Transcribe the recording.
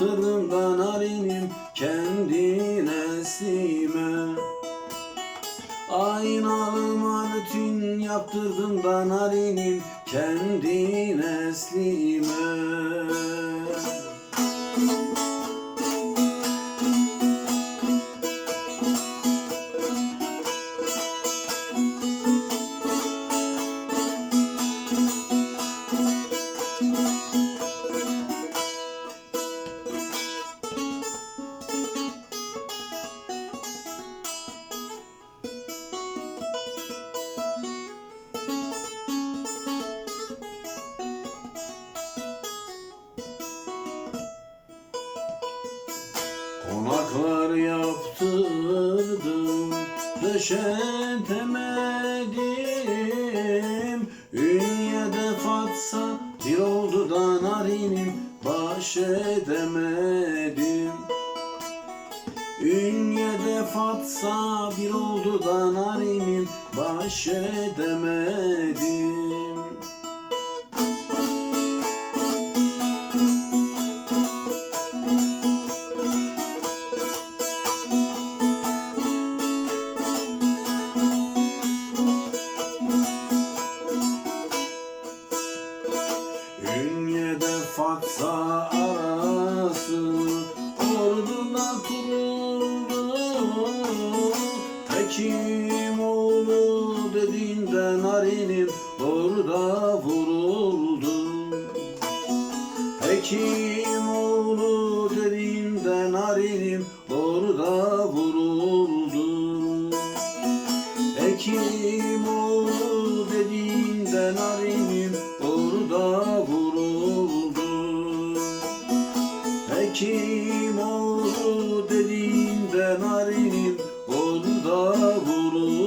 Da narinim kendi neslime Aynalı Martin yaptırdım da narinim kendi neslime Konaklar yaptırdım Döşetemedim Ünye'de fatsa Bir oldu da narinim Baş edemedim. Ünye'de fatsa Bir oldu da narinim Baş edemedim Ünye'de Fatsa arası Orduna kuruldu. Hekimoğlu dediğinde narinim Orada vuruldu. Hekimoğlu dediğinde narinim Orada vuruldu. Hekimoğlu dediğinde narinim Kim oldu dediğinde narinim Onu da vurur.